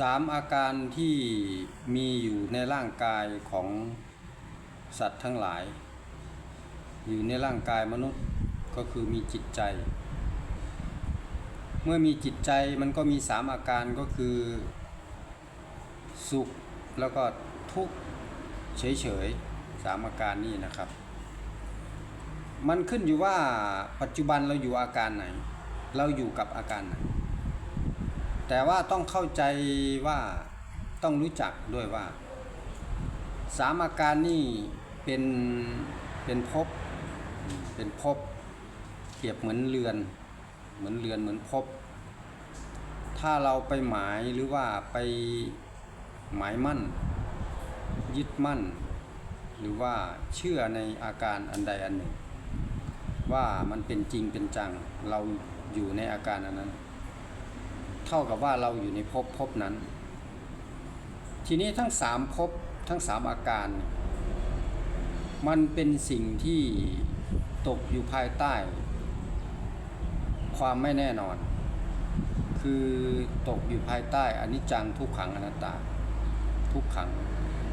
สามอาการที่มีอยู่ในร่างกายของสัตว์ทั้งหลาย อยู่ในร่างกายมนุษย์ก็คือมีจิตใจ เมื่อมีจิตใจมันก็มีสามอาการก็คือ สุขแล้วก็ทุกข์เฉยๆสามอาการนี้นะครับ มันขึ้นอยู่ว่าปัจจุบันเราอยู่อาการไหน เราอยู่กับอาการไหน แต่ว่าต้องเข้าใจว่าต้องรู้จักด้วยว่า สามอาการนี่เป็นเป็นภพเป็นภพเปรียบเหมือนเรือน เหมือนเรือนเหมือนภพถ้าเราไปหมายหรือว่าไปหมายมั่น ยึดมั่น หรือว่าเชื่อในอาการอันใดอันหนึ่ง ว่ามันเป็นจริงเป็นจังเราอยู่ในอาการอันนั้น เท่ากับว่าเราอยู่ในภพภพนั้น ทีนี้ทั้งสามภพทั้งสามอาการ มันเป็นสิ่งที่ตกอยู่ภายใต้ ความไม่แน่นอน คือตกอยู่ภายใต้อนิจจังทุกขังอนัตตา ทุกขัง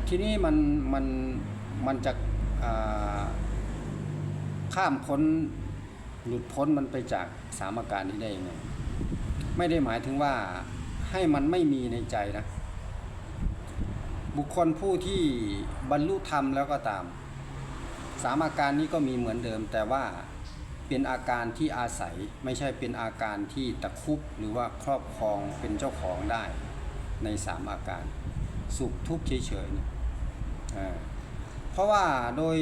ทีนี้มันมันมันจะข้ามพ้นหลุดพ้นมันไปจากสามอาการนี้ได้ยังไง ไม่ได้หมายถึงว่าให้มันไม่มีในใจนะ บุคคลผู้ที่บรรลุธรรมแล้วก็ตาม สามอาการนี้ก็มีเหมือนเดิม แต่ว่าเป็นอาการที่อาศัยไม่ใช่เป็นอาการที่ตะคุบหรือว่าครอบครองเป็นเจ้าของได้ในสามอาการ สุขทุกข์เฉยๆเนี่ยเพราะว่าโดย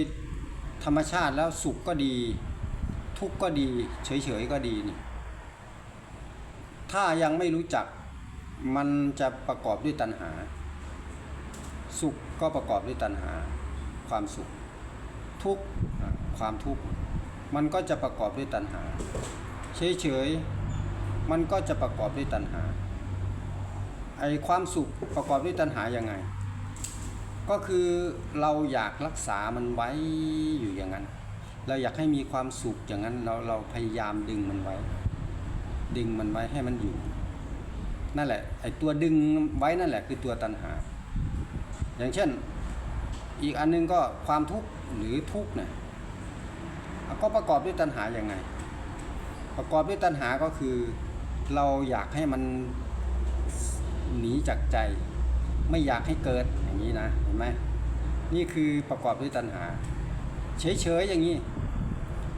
ธรรมชาติแล้วสุขก็ดี ทุกข์ก็ดี เฉยๆก็ดีนี่ ถ้ายังไม่รู้จักมันจะประกอบด้วยตัณหา สุขก็ประกอบด้วยตัณหา ความสุข ทุกข์ความทุกข์มันก็จะประกอบด้วยตัณหา เฉยๆมันก็จะประกอบด้วยตัณหาไอ้ความสุขประกอบด้วยตัณหายังไง ก็คือเราอยากรักษามันไว้อยู่อย่างนั้น เราอยากให้มีความสุขอย่างนั้นเราเราพยายามดึงมันไว้ ดึงมันไว้ให้มันอยู่ นั่นแหละไอ้ตัวดึงไว้นั่นแหละคือตัวตัณหา อย่างเช่น อีกอันนึงก็ความทุกข์หรือทุกข์เนี่ยก็ประกอบด้วยตัณหาอย่างไง ประกอบด้วยตัณหาก็คือเราอยากให้มันหนีจากใจ ไม่อยากให้เกิดอย่างนี้นะเห็นไหมนี่คือประกอบด้วยตัณหา เฉยๆอย่างนี้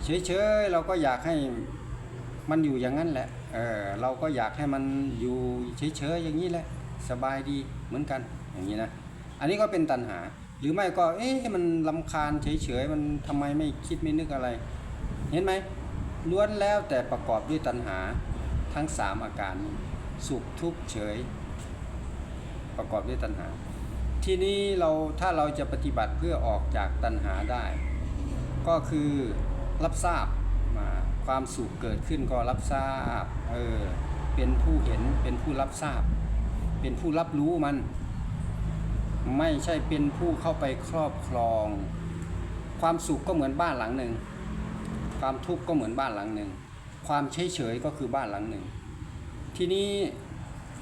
เฉยๆเราก็อยากให้ มันอยู่อย่างนั้นแหละเออเราก็อยากให้มันอยู่เฉยๆอย่างนี้แหละ สบายดีเหมือนกันอย่างนี้นะ อันนี้ก็เป็นตัณหา หรือไม่ก็เอ๊ะมันลำคาญเฉยๆมันทำไมไม่คิดไม่นึกอะไร เห็นไหมล้วนแล้วแต่ประกอบด้วยตัณหาทั้งสามอาการสุขทุกข์เฉย ประกอบด้วยตัณหา ทีนี้เราถ้าเราจะปฏิบัติเพื่อออกจากตัณหาได้ ก็คือรับทราบมา ความสุขเกิดขึ้นก็รับทราบ เออ เป็นผู้เห็น เป็นผู้รับทราบ เป็นผู้รับรู้มัน ไม่ใช่เป็นผู้เข้าไปครอบครอง ความสุขก็เหมือนบ้านหลังหนึ่ง ความทุกข์ก็เหมือนบ้านหลังหนึ่ง ความเฉยเฉยก็คือบ้านหลังหนึ่ง ทีนี้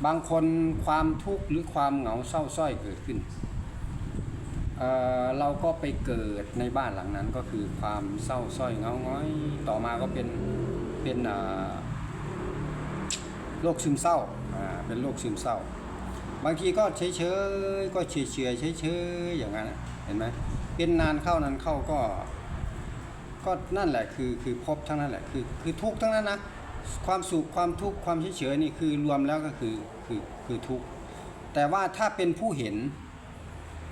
บางคนความทุกข์หรือความเหงาเศร้าส้อยเกิดขึ้น เอ่อเราก็ไปเกิดในบ้านหลังนั้นก็คือความเศร้าส้อยเงาง้อย ต่อมาก็เป็นเป็นอ่าโรคซึมเศร้าอ่าเป็นโรคซึมเศร้า บางทีก็เฉยเฉยก็เฉยเฉยเฉยเฉยอย่างนั้นเห็นไหมเป็นนานเข้านานเข้าก็ก็นั่นแหละคือคือพบทั้งนั้นแหละคือคือทุกข์ทั้งนั้นนะความสุขความทุกข์ความเฉยเฉยนี่คือรวมแล้วก็คือคือคือทุกข์แต่ว่าถ้าเป็นผู้เห็น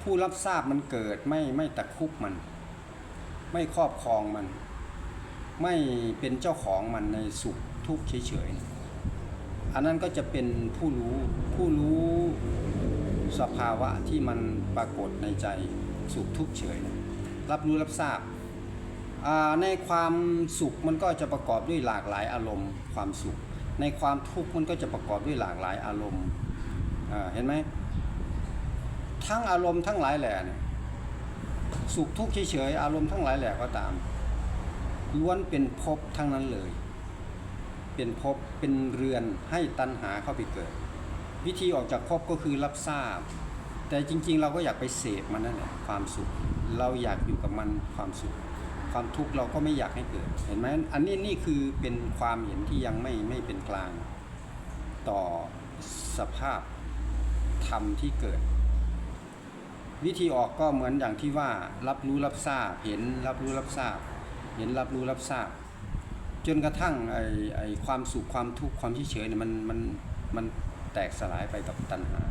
ผู้รับทราบมันเกิดไม่ไม่ตะคุบมัน ไม่ครอบครองมัน ไม่เป็นเจ้าของมันในสุขทุกข์เฉยๆอันนั้นก็จะเป็นผู้รู้ผู้รู้สภาวะที่มันปรากฏในใจสุขทุกข์เฉย รับรู้รับทราบในความสุขมันก็จะประกอบด้วยหลากหลายอารมณ์ ความสุข ในความทุกข์มันก็จะประกอบด้วยหลากหลายอารมณ์เห็นไหม ทั้งอารมณ์ทั้งหลายแหล่เนี่ยสุขทุกข์เฉยๆอารมณ์ทั้งหลายแหล่ก็ตามล้วนเป็นภพทั้งนั้นเลย เป็นภพเป็นเรือนให้ตัณหาเข้าไปเกิด วิธีออกจากภพก็คือรับทราบ แต่จริงๆ เราก็อยากไปเสพมันนั่นแหละความสุข เราอยากอยู่กับมันความสุข ความทุกข์เราก็ไม่อยากให้เกิด เห็นไหมอันนี้นี่คือเป็นความเห็นที่ยังไม่ไม่เป็นกลาง ต่อสภาพธรรมที่เกิด วิธีออกก็เหมือนอย่างที่ว่ารับรู้รับทราบ เห็นรับรู้รับทราบ เห็นรับรู้รับทราบ จนกระทั่งไอ้ไอ้ความสุขความทุกข์ความเฉยเนี่ยมันมันมันแตกสลายไปกับตัณหา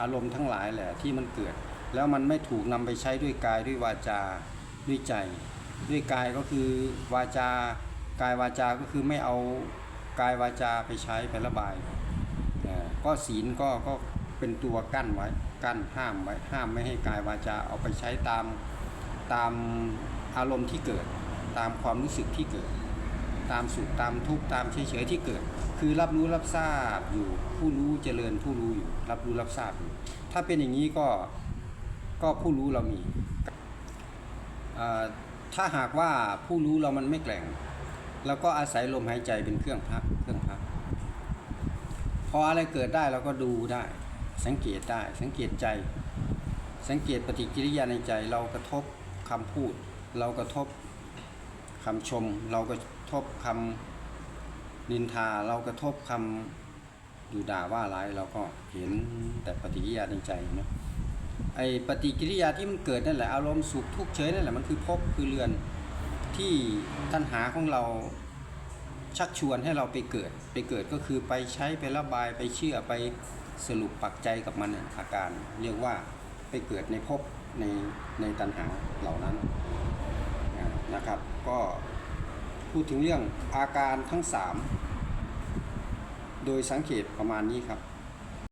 อารมณ์ทั้งหลายแหละที่มันเกิด แล้วมันไม่ถูกนำไปใช้ด้วยกายด้วยวาจาด้วยใจ ด้วยกายก็คือวาจากายวาจาก็คือไม่เอากายวาจาไปใช้ไประบายก็ศีลก็ก็ เป็นตัวกั้นไว้ กั้นห้ามไว้ห้ามไม่ให้กายวาจาเอาไปใช้ตามตามอารมณ์ที่เกิด ตามความรู้สึกที่เกิด ตามสุขตามทุกข์ตามเฉยๆที่เกิด คือรับรู้รับทราบอยู่ ผู้รู้เจริญผู้รู้อยู่ รับรู้รับทราบอยู่ ถ้าเป็นอย่างนี้ก็ก็ผู้รู้เรามีถ้าหากว่าผู้รู้เรามันไม่แกร่งเราก็อาศัยลมหายใจเป็นเครื่องพักเครื่องพัก พออะไรเกิดได้เราก็ดูได้ สังเกตได้สังเกตใจ สังเกตปฏิกิริยาในใจ เรากระทบคำพูด เรากระทบคำชม เรากระทบคำนินทาเรากระทบคำดูด่าว่าร้ายเราก็เห็นแต่ปฏิกิริยาในใจนะไอปฏิกิริยาที่มันเกิดนั่นแหละอารมณ์สุขทุกข์เฉยนั่นแหละมันคือภพคือเรือนที่ตัณหาของเราชักชวนให้เราไปเกิด ไปเกิดก็คือไปใช้ไประบายไปเชื่อไป สรุปปักใจกับมันอาการเรียกว่าไปเกิดในภพในในตัณหาเหล่านั้นนะครับ ก็พูดถึงเรื่องอาการทั้ง 3 โดยสังเกตประมาณนี้ครับ